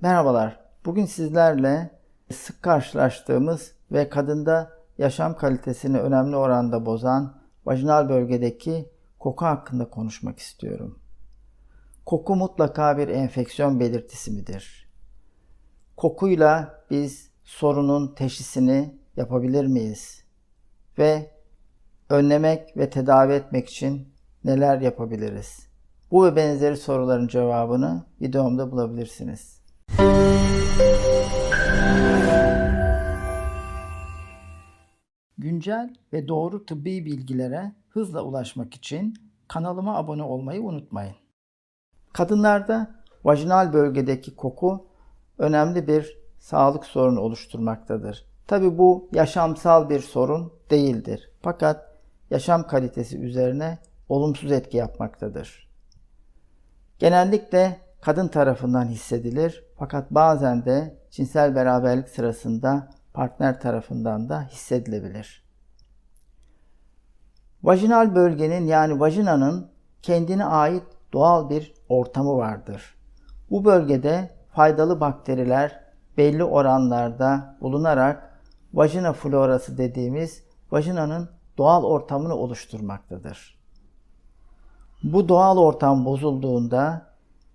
Merhabalar. Bugün sizlerle sık karşılaştığımız ve kadında yaşam kalitesini önemli oranda bozan vajinal bölgedeki koku hakkında konuşmak istiyorum. Koku mutlaka bir enfeksiyon belirtisi midir? Kokuyla biz sorunun teşhisini yapabilir miyiz? Ve önlemek ve tedavi etmek için neler yapabiliriz? Bu ve benzeri soruların cevabını videomda bulabilirsiniz. Güncel ve doğru tıbbi bilgilere hızla ulaşmak için kanalıma abone olmayı unutmayın. Kadınlarda vajinal bölgedeki koku önemli bir sağlık sorunu oluşturmaktadır. Tabi bu yaşamsal bir sorun değildir. Fakat yaşam kalitesi üzerine olumsuz etki yapmaktadır. Genellikle kadın tarafından hissedilir fakat bazen de cinsel beraberlik sırasında partner tarafından da hissedilebilir. Vajinal bölgenin yani vajinanın kendine ait doğal bir ortamı vardır. Bu bölgede faydalı bakteriler belli oranlarda bulunarak vajina florası dediğimiz vajinanın doğal ortamını oluşturmaktadır. Bu doğal ortam bozulduğunda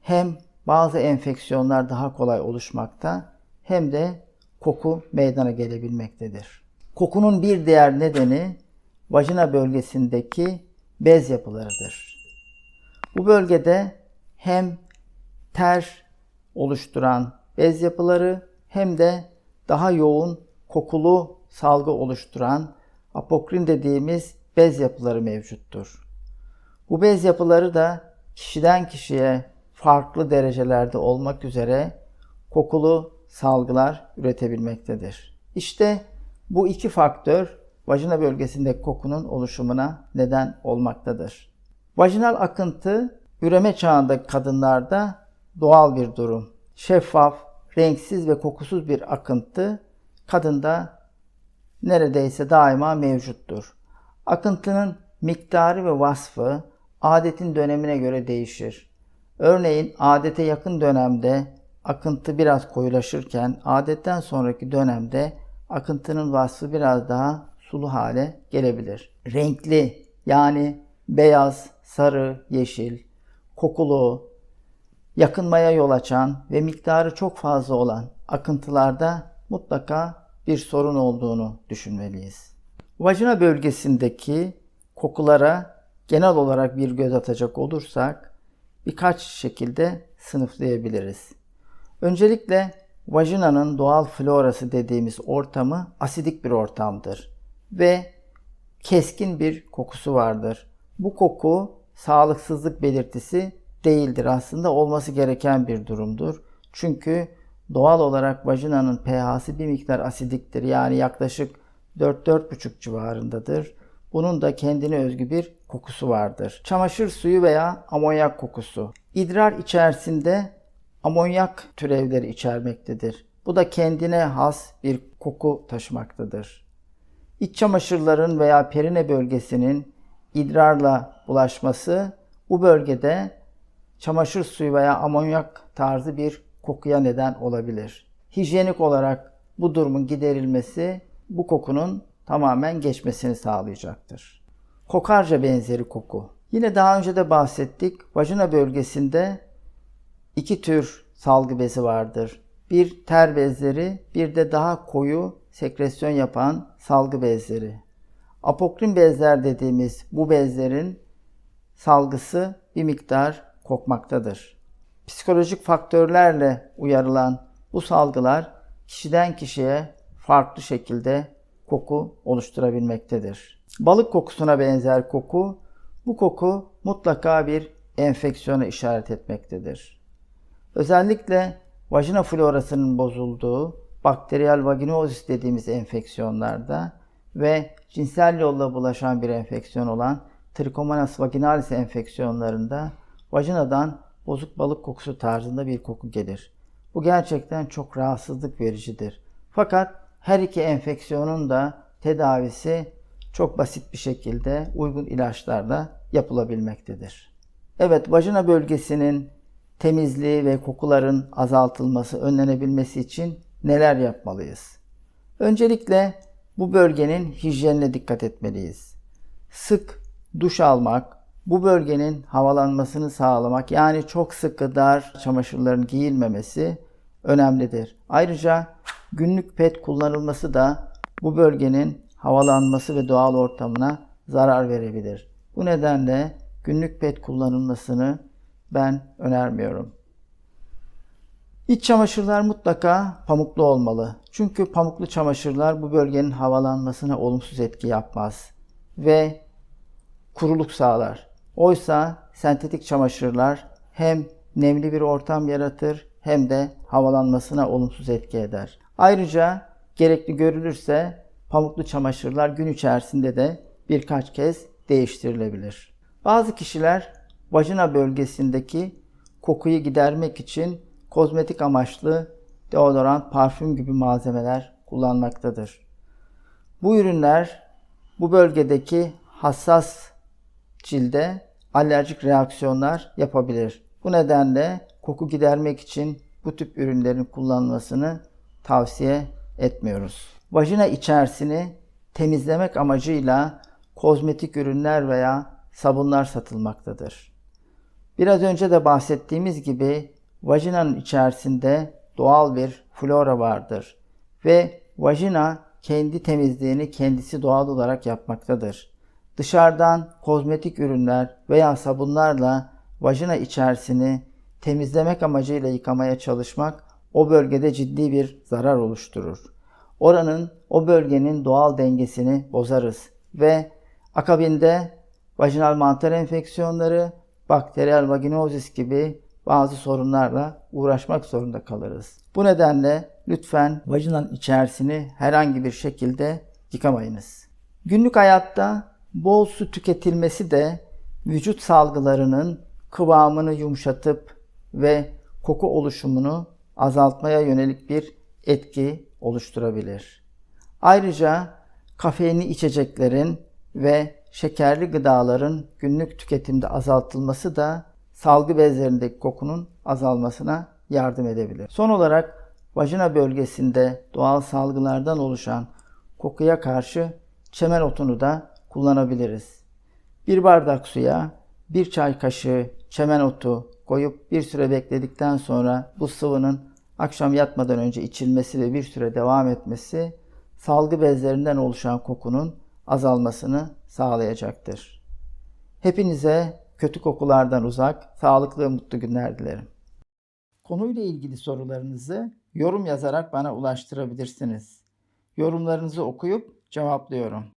hem bazı enfeksiyonlar daha kolay oluşmakta hem de koku meydana gelebilmektedir. Kokunun bir diğer nedeni vajina bölgesindeki bez yapılarıdır. Bu bölgede hem ter oluşturan bez yapıları hem de daha yoğun kokulu salgı oluşturan apokrin dediğimiz bez yapıları mevcuttur. Bu bez yapıları da kişiden kişiye farklı derecelerde olmak üzere kokulu salgılar üretebilmektedir. İşte bu iki faktör vajina bölgesindeki kokunun oluşumuna neden olmaktadır. Vajinal akıntı üreme çağındaki kadınlarda doğal bir durum. Şeffaf, renksiz ve kokusuz bir akıntı kadında neredeyse daima mevcuttur. Akıntının miktarı ve vasfı adetin dönemine göre değişir. Örneğin adete yakın dönemde akıntı biraz koyulaşırken adetten sonraki dönemde akıntının vasfı biraz daha sulu hale gelebilir. Renkli yani beyaz, sarı, yeşil, kokulu, yakınmaya yol açan ve miktarı çok fazla olan akıntılarda mutlaka bir sorun olduğunu düşünmeliyiz. Vajina bölgesindeki kokulara genel olarak bir göz atacak olursak birkaç şekilde sınıflayabiliriz. Öncelikle vajinanın doğal florası dediğimiz ortamı asidik bir ortamdır ve keskin bir kokusu vardır. Bu koku sağlıksızlık belirtisi değildir. Aslında olması gereken bir durumdur. Çünkü doğal olarak vajinanın pH'si bir miktar asidiktir. Yani yaklaşık 4-4,5 civarındadır. Bunun da kendine özgü bir kokusu vardır. Çamaşır suyu veya amonyak kokusu. İdrar içerisinde amonyak türevleri içermektedir. Bu da kendine has bir koku taşımaktadır. İç çamaşırların veya perine bölgesinin idrarla bulaşması bu bölgede çamaşır suyu veya amonyak tarzı bir kokuya neden olabilir. Hijyenik olarak bu durumun giderilmesi bu kokunun tamamen geçmesini sağlayacaktır. Kokarca benzeri koku. Yine daha önce de bahsettik. Vajina bölgesinde iki tür salgı bezi vardır. Bir ter bezleri, bir de daha koyu sekresyon yapan salgı bezleri. Apokrin bezler dediğimiz bu bezlerin salgısı bir miktar kokmaktadır. Psikolojik faktörlerle uyarılan bu salgılar kişiden kişiye farklı şekilde koku oluşturabilmektedir. Balık kokusuna benzer koku, bu koku mutlaka bir enfeksiyona işaret etmektedir. Özellikle vajina florasının bozulduğu bakteriyel vaginozis dediğimiz enfeksiyonlarda ve cinsel yolla bulaşan bir enfeksiyon olan Trichomonas vaginalis enfeksiyonlarında vajinadan bozuk balık kokusu tarzında bir koku gelir. Bu gerçekten çok rahatsızlık vericidir. Fakat her iki enfeksiyonun da tedavisi çok basit bir şekilde uygun ilaçlarla yapılabilmektedir. Evet, vajina bölgesinin temizliği ve kokuların azaltılması önlenebilmesi için neler yapmalıyız? Öncelikle bu bölgenin hijyenine dikkat etmeliyiz. Sık duş almak, bu bölgenin havalanmasını sağlamak yani çok sıkı dar çamaşırların giyilmemesi önemlidir. Ayrıca günlük pet kullanılması da bu bölgenin havalanması ve doğal ortamına zarar verebilir. Bu nedenle günlük pet kullanılmasını ben önermiyorum. İç çamaşırlar mutlaka pamuklu olmalı. Çünkü pamuklu çamaşırlar bu bölgenin havalanmasına olumsuz etki yapmaz ve kuruluk sağlar. Oysa sentetik çamaşırlar hem nemli bir ortam yaratır hem de havalanmasına olumsuz etki eder. Ayrıca gerekli görülürse pamuklu çamaşırlar gün içerisinde de birkaç kez değiştirilebilir. Bazı kişiler vajina bölgesindeki kokuyu gidermek için kozmetik amaçlı deodorant, parfüm gibi malzemeler kullanmaktadır. Bu ürünler bu bölgedeki hassas cilde alerjik reaksiyonlar yapabilir. Bu nedenle koku gidermek için bu tip ürünlerin kullanılmasını tavsiye etmiyoruz. Vajina içerisini temizlemek amacıyla kozmetik ürünler veya sabunlar satılmaktadır. Biraz önce de bahsettiğimiz gibi vajinanın içerisinde doğal bir flora vardır ve vajina kendi temizliğini kendisi doğal olarak yapmaktadır. Dışarıdan kozmetik ürünler veya sabunlarla vajina içerisini temizlemek amacıyla yıkamaya çalışmak o bölgede ciddi bir zarar oluşturur. Oranın, o bölgenin doğal dengesini bozarız ve akabinde vajinal mantar enfeksiyonları, bakteriyel vaginozis gibi bazı sorunlarla uğraşmak zorunda kalırız. Bu nedenle lütfen vajinanın içerisini herhangi bir şekilde yıkamayınız. Günlük hayatta bol su tüketilmesi de vücut salgılarının kıvamını yumuşatıp ve koku oluşumunu azaltmaya yönelik bir etki oluşturabilir. Ayrıca kafeinli içeceklerin ve şekerli gıdaların günlük tüketimde azaltılması da salgı bezlerindeki kokunun azalmasına yardım edebilir. Son olarak vajina bölgesinde doğal salgılardan oluşan kokuya karşı çemen otunu da kullanabiliriz. Bir bardak suya bir çay kaşığı çemen otu koyup bir süre bekledikten sonra bu sıvının akşam yatmadan önce içilmesi ve bir süre devam etmesi salgı bezlerinden oluşan kokunun azalmasını sağlayacaktır. Hepinize kötü kokulardan uzak, sağlıklı ve mutlu günler dilerim. Konuyla ilgili sorularınızı yorum yazarak bana ulaştırabilirsiniz. Yorumlarınızı okuyup cevaplıyorum.